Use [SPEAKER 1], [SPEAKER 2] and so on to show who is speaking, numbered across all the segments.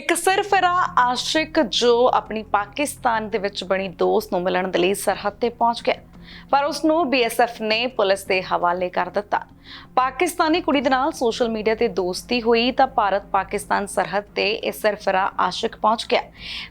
[SPEAKER 1] ਇੱਕ ਸਿਰਫਰਾ ਆਸ਼ਿਕ ਜੋ ਆਪਣੀ ਪਾਕਿਸਤਾਨ ਦੇ ਵਿੱਚ ਬਣੀ ਦੋਸਤ ਨੂੰ ਮਿਲਣ ਦੇ ਲਈ ਸਰਹੱਦ ਤੇ ਪਹੁੰਚ ਗਿਆ। ਪਰ ਉਸ ਨੂੰ ਬੀਐਸਐਫ ਨੇ ਪੁਲਿਸ ਦੇ ਹਵਾਲੇ ਕਰ ਦਿੱਤਾ। ਪਾਕਿਸਤਾਨੀ ਕੁੜੀ ਦੇ ਨਾਲ ਸੋਸ਼ਲ ਮੀਡੀਆ ਤੇ ਦੋਸਤੀ ਹੋਈ ਤਾਂ ਭਾਰਤ ਪਾਕਿਸਤਾਨ ਸਰਹੱਦ ਤੇ ਇਹ ਸਰਫਰਾ ਆਸ਼ਿਕ ਪਹੁੰਚ ਗਿਆ।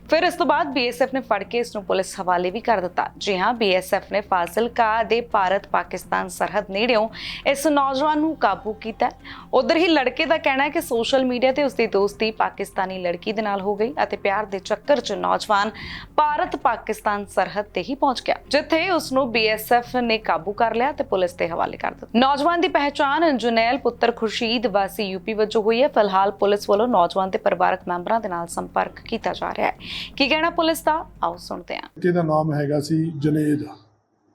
[SPEAKER 1] ਫਿਰ ਇਸ ਤੋਂ ਬਾਅਦ ਬੀਐਸਐਫ ਨੇ ਫੜ ਕੇ ਇਸ ਨੂੰ ਪੁਲਿਸ ਹਵਾਲੇ ਵੀ ਕਰ ਦਿੱਤਾ। ਜੀ ਹਾਂ ਬੀਐਸਐਫ ਨੇ ਫਾਜ਼ਿਲਕਾ ਦੇ ਭਾਰਤ ਪਾਕਿਸਤਾਨ ਸਰਹੱਦ ਨੇੜਿਓਂ ਇਸ ਨੌਜਵਾਨ ਨੂੰ ਕਾਬੂ ਕੀਤਾ। ਉਧਰ ਹੀ ਲੜਕੇ ਦਾ ਕਹਿਣਾ ਹੈ ਕਿ ਸੋਸ਼ਲ ਮੀਡੀਆ ਤੇ ਉਸਦੀ ਦੋਸਤੀ ਪਾਕਿਸਤਾਨੀ ਲੜਕੀ ਦੇ ਨਾਲ ਹੋ ਗਈ ਅਤੇ ਪਿਆਰ ਦੇ ਚੱਕਰ 'ਚ ਨੌਜਵਾਨ ਭਾਰਤ ਪਾਕਿਸਤਾਨ ਸਰਹੱਦ ਤੇ ਹੀ ਪਹੁੰਚ ਗਿਆ, ਜਿੱਥੇ ਉਸ ਨੂੰ ਬੀਐਸਐਫ ਨੇ ਕਾਬੂ ਕਰ ਲਿਆ ਤੇ ਪੁਲਿਸ ਦੇ ਹਵਾਲੇ ਕਰ ਦਿੱਤਾ। ਨੌਜਵਾਨ ਦੀ ਪਹਿਚਾਣ ਜੁਨੈਲ ਪੁੱਤਰ ਖੁਰਸ਼ੀਦ ਵਾਸੀ ਯੂਪੀ ਵਜੋਂ ਹੋਈ ਹੈ। ਫਿਲਹਾਲ ਪੁਲਿਸ ਵੱਲੋਂ ਨੌਜਵਾਨ ਦੇ ਪਰਿਵਾਰਕ ਮੈਂਬਰਾਂ ਦੇ ਨਾਲ ਸੰਪਰਕ ਕੀਤਾ ਜਾ ਰਿਹਾ ਹੈ। ਕੀ ਕਹਿਣਾ ਪੁਲਿਸ ਦਾ? ਆਓ ਸੁਣਦੇ ਹਾਂ।
[SPEAKER 2] ਜਿਹਦਾ ਨਾਮ ਹੈਗਾ ਸੀ Junaid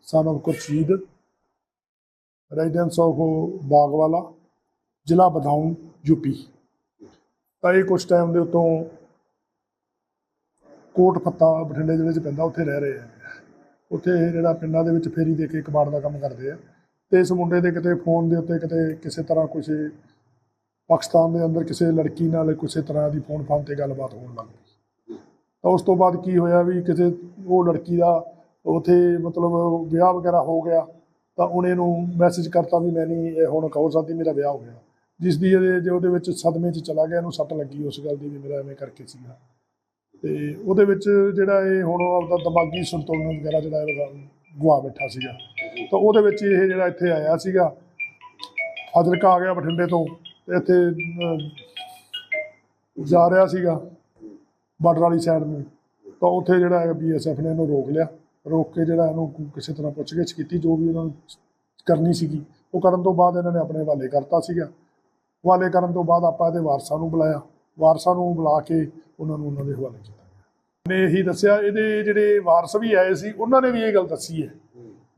[SPEAKER 2] son Khurshid residence of Bagwala, ਜ਼ਿਲ੍ਹਾ ਬਦਾਊਂ, ਯੂਪੀ। ਤਾਂ ਇਹ ਕੁਝ ਟਾਈਮ ਦੇ ਉਤੋਂ ਕੋਟ ਫੱਤਾ ਬਠਿੰਡੇ ਜ਼ਿਲ੍ਹੇ 'ਚ ਪੈਂਦਾ, ਉੱਥੇ ਰਹਿ ਰਹੇ ਆ। ਉੱਥੇ ਜਿਹੜਾ ਪਿੰਡਾਂ ਦੇ ਵਿੱਚ ਫੇਰੀ ਦੇ ਕੇ ਕਬਾੜ ਦਾ ਕੰਮ ਕਰਦੇ ਆ। ਤੇ ਇਸ ਮੁੰਡੇ ਦੇ ਕਿਤੇ ਫੋਨ ਦੇ ਉੱਤੇ ਕਿਤੇ ਕਿਸੇ ਤਰ੍ਹਾਂ ਕੁਝ ਪਾਕਿਸਤਾਨ ਦੇ ਅੰਦਰ ਕਿਸੇ ਲੜਕੀ ਨਾਲ ਕਿਸੇ ਤਰ੍ਹਾਂ ਦੀ ਫੋਨ ਫਾਨ ਤੇ ਗੱਲਬਾਤ ਹੋਣ ਲੱਗ ਪਈ। ਤਾਂ ਉਸ ਤੋਂ ਬਾਅਦ ਕੀ ਹੋਇਆ ਵੀ ਕਿਸੇ ਉਹ ਲੜਕੀ ਦਾ ਉਥੇ ਮਤਲਬ ਵਿਆਹ ਵਗੈਰਾ ਹੋ ਗਿਆ, ਤਾਂ ਉਹਨੇ ਨੂੰ ਮੈਸੇਜ ਕਰਤਾ ਵੀ ਮੈਂ ਨਹੀਂ ਇਹ ਹੁਣ ਕਹੋ ਸਾਦੀ ਮੇਰਾ ਵਿਆਹ ਹੋ ਗਿਆ। ਜਿਸ ਦੀ ਇਹਦੇ ਜੇ ਉਹਦੇ ਵਿੱਚ ਸਦਮੇ 'ਚ ਚਲਾ ਗਿਆ, ਇਹਨੂੰ ਸੱਟ ਲੱਗੀ ਉਸ ਗੱਲ ਦੀ ਵੀ ਮੇਰਾ ਐਵੇਂ ਕਰਕੇ ਸੀਗਾ। ਤੇ ਉਹਦੇ ਵਿੱਚ ਜਿਹੜਾ ਇਹ ਹੁਣ ਆਪਦਾ ਦਿਮਾਗੀ ਸੰਤੁਲਨ ਵਗੈਰਾ ਜਿਹੜਾ ਇਹਦਾ ਗੁਆ ਬੈਠਾ ਸੀਗਾ। ਤਾਂ ਉਹਦੇ ਵਿੱਚ ਇਹ ਜਿਹੜਾ ਇੱਥੇ ਆਇਆ ਸੀਗਾ। ਫਾਜ਼ਿਲਕਾ ਆ ਗਿਆ ਬਠਿੰਡੇ ਤੋਂ ਤੇ ਇੱਥੇ ਜਾ ਰਿਹਾ ਸੀਗਾ ਬਾਰਡਰ ਵਾਲੀ ਸਾਈਡ ਨੂੰ। ਤਾਂ ਉੱਥੇ ਜਿਹੜਾ ਹੈ ਬੀਐਸਐਫ ਨੇ ਇਹਨੂੰ ਰੋਕ ਲਿਆ। ਰੋਕ ਕੇ ਜਿਹੜਾ ਇਹਨੂੰ ਕਿਸੇ ਤਰ੍ਹਾਂ ਪੁੱਛਗਿੱਛ ਕੀਤੀ, ਜੋ ਵੀ ਉਹਨਾਂ ਨੂੰ ਕਰਨੀ ਸੀਗੀ। ਉਹ ਕਰਨ ਤੋਂ ਬਾਅਦ ਇਹਨਾਂ ਨੇ ਆਪਣੇ ਹਵਾਲੇ ਕਰਤਾ ਸੀਗਾ। ਹਵਾਲੇ ਕਰਨ ਤੋਂ ਬਾਅਦ ਆਪਾਂ ਇਹਦੇ ਵਾਰਸਾਂ ਨੂੰ ਬੁਲਾਇਆ। ਵਾਰਸਾਂ ਨੂੰ ਬੁਲਾ ਕੇ ਉਹਨਾਂ ਨੂੰ ਉਹਨਾਂ ਦੇ ਹਵਾਲੇ ਕੀਤਾ ਨੇ ਇਹੀ ਦੱਸਿਆ, ਇਹਦੇ ਜਿਹੜੇ ਵਾਰਸ ਵੀ ਆਏ ਸੀ, ਉਹਨਾਂ ਨੇ ਵੀ ਇਹ ਗੱਲ ਦੱਸੀ ਹੈ।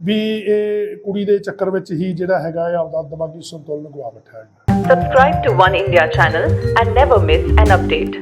[SPEAKER 2] ਵੀ ਇਹ ਕੁੜੀ ਦੇ ਚੱਕਰ ਵਿੱਚ ਹੀ ਜਿਹੜਾ ਹੈਗਾ ਹੈ ਆਪਦਾ ਦਿਮਾਗੀ ਸੰਤੁਲਨ ਗਵਾ ਬੈਠਾ ਹੈ
[SPEAKER 3] subscribe to One India channel and never miss an update